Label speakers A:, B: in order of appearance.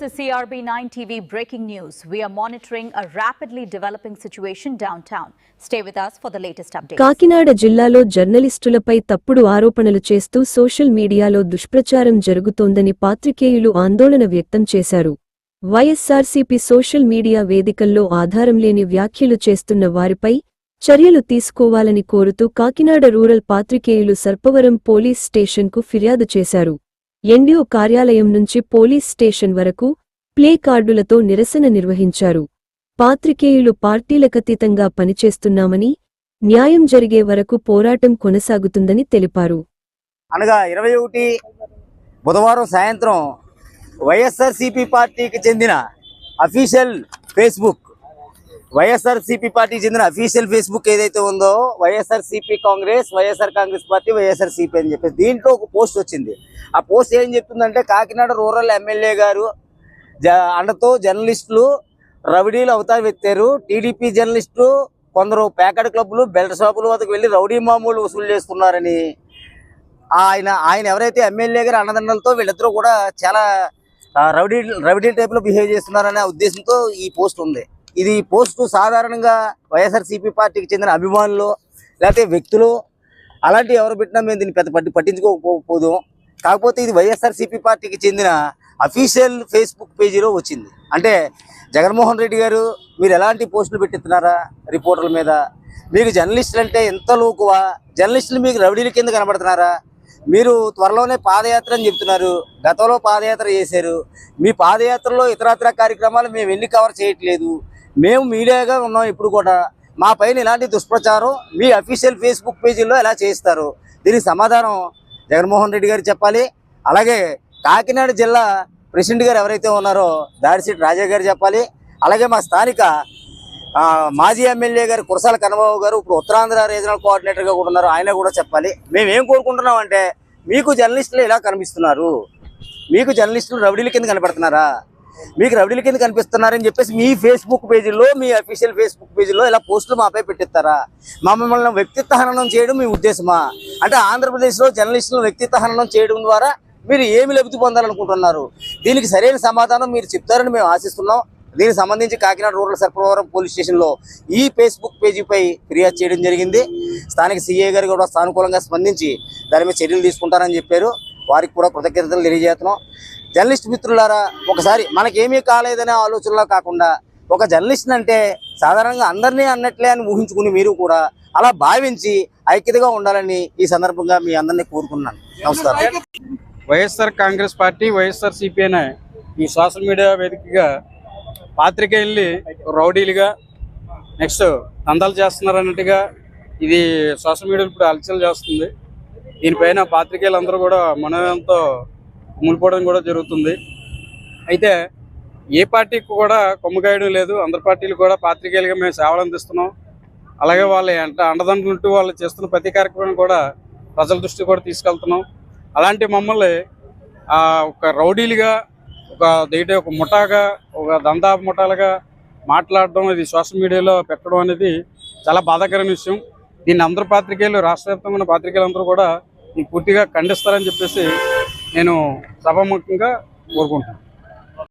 A: This is CRB9 TV breaking news. We are monitoring a rapidly developing situation downtown. Stay with us for the latest updates.
B: Kakinada జిల్లాలో జర్నలిస్టులపై తప్పుడు ఆరోపణలు చేస్తూ social మీడియాలో దుష్ప్రచారం జరుగుతోందని పాత్రికేయులు ఆందోళన వ్యక్తం చేశారు వైఎస్సార్సీపీ సోషల్ మీడియా వేదికల్లో ఆధారం లేని వ్యాఖ్యలు చేస్తున్న వారిపై చర్యలు తీసుకోవాలని కోరుతూ కాకినాడ రూరల్ పాత్రికేయులు సర్పవరం పోలీస్ స్టేషన్కు ఫిర్యాదు చేశారు ఎన్డీఓ కార్యాలయం నుంచి పోలీస్ స్టేషన్ వరకు ప్లే కార్డులతో నిరసన నిర్వహించారు. పాత్రికేయులు పార్టీలకతీతంగా పనిచేస్తున్నామని న్యాయం జరిగే వరకు పోరాటం కొనసాగుతుందని తెలిపారు.
C: అనగా ఇరవై ఒకటి బుధవారం సాయంత్రం వైఎస్ఆర్సిపి పార్టీకి చెందిన అఫీషియల్ ఫేస్బుక్ వైఎస్ఆర్సీపీ పార్టీకి చెందిన అఫీషియల్ ఫేస్బుక్ ఏదైతే ఉందో YSRCP Congress YSR Congress party YSRCP అని చెప్పేసి దీంట్లో ఒక పోస్ట్ వచ్చింది. ఆ పోస్ట్ ఏం చెప్తుందంటే కాకినాడ రూరల్ ఎమ్మెల్యే గారు జ అండతో జర్నలిస్టులు రౌడీలు అవతారు ఎత్తారు. టీడీపీ జర్నలిస్టు కొందరు ప్యాకెట్ క్లబ్లు బెల్ట్ షాపుల వద్దకు వెళ్ళి రౌడీ మామూలు వసూలు చేస్తున్నారని ఆయన ఆయన ఎవరైతే ఎమ్మెల్యే గారు అన్నదండలతో వీళ్ళిద్దరూ కూడా చాలా రౌడీ రౌడీ టైప్లో బిహేవ్ చేస్తున్నారనే ఉద్దేశంతో ఈ పోస్ట్ ఉంది. ఇది పోస్టు సాధారణంగా వైఎస్ఆర్సీపీ పార్టీకి చెందిన అభిమానులు లేకపోతే వ్యక్తులు అలాంటి ఎవరు పెట్టినా మేము దీన్ని పెద్ద పట్టి పట్టించుకోకపోదు. కాకపోతే ఇది వైఎస్ఆర్సీపీ పార్టీకి చెందిన అఫీషియల్ ఫేస్బుక్ పేజీలో వచ్చింది. అంటే జగన్మోహన్ రెడ్డి గారు మీరు ఎలాంటి పోస్టులు పెట్టిస్తున్నారా రిపోర్టర్ల మీద? మీకు జర్నలిస్టులు అంటే ఎంత లోకువా? జర్నలిస్టులు మీకు రౌడీల కింద కనబడుతున్నారా? మీరు త్వరలోనే పాదయాత్ర అని చెప్తున్నారు గతంలో పాదయాత్ర చేశారు. మీ పాదయాత్రలో ఇతరత్ర కార్యక్రమాలు మేము వెళ్ళి కవర్ చేయట్లేదు. మేము మీడియాగా ఉన్నాం ఇప్పుడు కూడా. మా పైన ఇలాంటి దుష్ప్రచారం? మీ అఫీషియల్ ఫేస్బుక్ పేజీల్లో ఎలా చేయిస్తారు? దీనికి సమాధానం జగన్మోహన్ రెడ్డి గారు చెప్పాలి. అలాగే కాకినాడ జిల్లా ప్రెసిడెంట్ గారు ఎవరైతే ఉన్నారో దాడిశెట్టి రాజా గారు చెప్పాలి. అలాగే మా స్థానిక మాజీ ఎమ్మెల్యే గారు కురసాల కన్నబాబు గారు ఇప్పుడు ఉత్తరాంధ్ర రీజనల్ కోఆర్డినేటర్గా కూడా ఉన్నారు. ఆయన కూడా చెప్పాలి. మేము ఏం కోరుకుంటున్నాం అంటే మీకు జర్నలిస్టులు ఇలా కనిపిస్తున్నారు? మీకు జర్నలిస్టులు రౌడీల కింద కనపడుతున్నారా? మీకు రౌడీల కింద కనిపిస్తున్నారని చెప్పేసి మీ ఫేస్బుక్ పేజీలో మీ అఫీషియల్ ఫేస్బుక్ పేజీలో ఇలా పోస్టులు మాపై పెట్టిస్తారా? మమ్మల్ని వ్యక్తిత్వ హననం చేయడం మీ ఉద్దేశమా? అంటే ఆంధ్రప్రదేశ్లో జర్నలిస్టులను వ్యక్తిత్వ హననం చేయడం ద్వారా మీరు ఏమి లబ్ధి పొందాలనుకుంటున్నారు? దీనికి సరైన సమాధానం మీరు చెప్తారని మేము ఆశిస్తున్నాం. దీనికి సంబంధించి కాకినాడ రూరల్ సర్పవరం పోలీస్ స్టేషన్లో ఈ ఫేస్బుక్ పేజీపై ఫిర్యాదు చేయడం జరిగింది. స్థానిక సీఏ గారు కూడా సానుకూలంగా స్పందించి దాని మీద చర్యలు తీసుకుంటారని చెప్పారు. వారికి కూడా కృతజ్ఞతలు తెలియజేస్తున్నాం. జర్నలిస్ట్ మిత్రులారా ఒకసారి మనకేమీ కాలేదనే ఆలోచనలో కాకుండా ఒక జర్నలిస్ట్ అంటే సాధారణంగా అందరినీ అన్నట్లే అని ఊహించుకుని మీరు కూడా అలా భావించి ఐక్యతగా ఉండాలని ఈ సందర్భంగా మీ అందరినీ కోరుకున్నాను నమస్కారం.
D: వైఎస్ఆర్ కాంగ్రెస్ పార్టీ వైఎస్ఆర్ సిపిఐనే ఈ సోషల్ మీడియా వేదికగా పాత్రికేయుల్ని రౌడీలుగా నెక్స్ట్ దందాలు చేస్తున్నారు అన్నట్టుగా ఇది సోషల్ మీడియా ఇప్పుడు అలచల్ చేస్తుంది. దీనిపైన పాత్రికేయులందరూ కూడా మనతో మునిపోవడం కూడా జరుగుతుంది. అయితే ఏ పార్టీకి కూడా కొమ్మగాయడం లేదు. అందరి పార్టీలు కూడా పాత్రికేయులుగా మేము సేవలు అందిస్తున్నాం. అలాగే వాళ్ళ అంట అండదండలుంటూ వాళ్ళు చేస్తున్న ప్రతి కార్యక్రమం కూడా ప్రజల దృష్టి కూడా తీసుకెళ్తున్నాం. అలాంటి మమ్మల్ని ఒక రౌడీలుగా ఒక దేటి ఒక ముఠాగా ఒక దందా ముఠాలుగా మాట్లాడడం ఇది సోషల్ మీడియాలో పెట్టడం అనేది చాలా బాధాకరమైన విషయం. దీన్ని అందరు పాత్రికేయులు రాష్ట్ర వ్యాప్తంగా ఉన్న అందరూ కూడా పూర్తిగా ఖండిస్తారని చెప్పేసి నేను సభాముఖంగా కోరుకుంటున్నాను.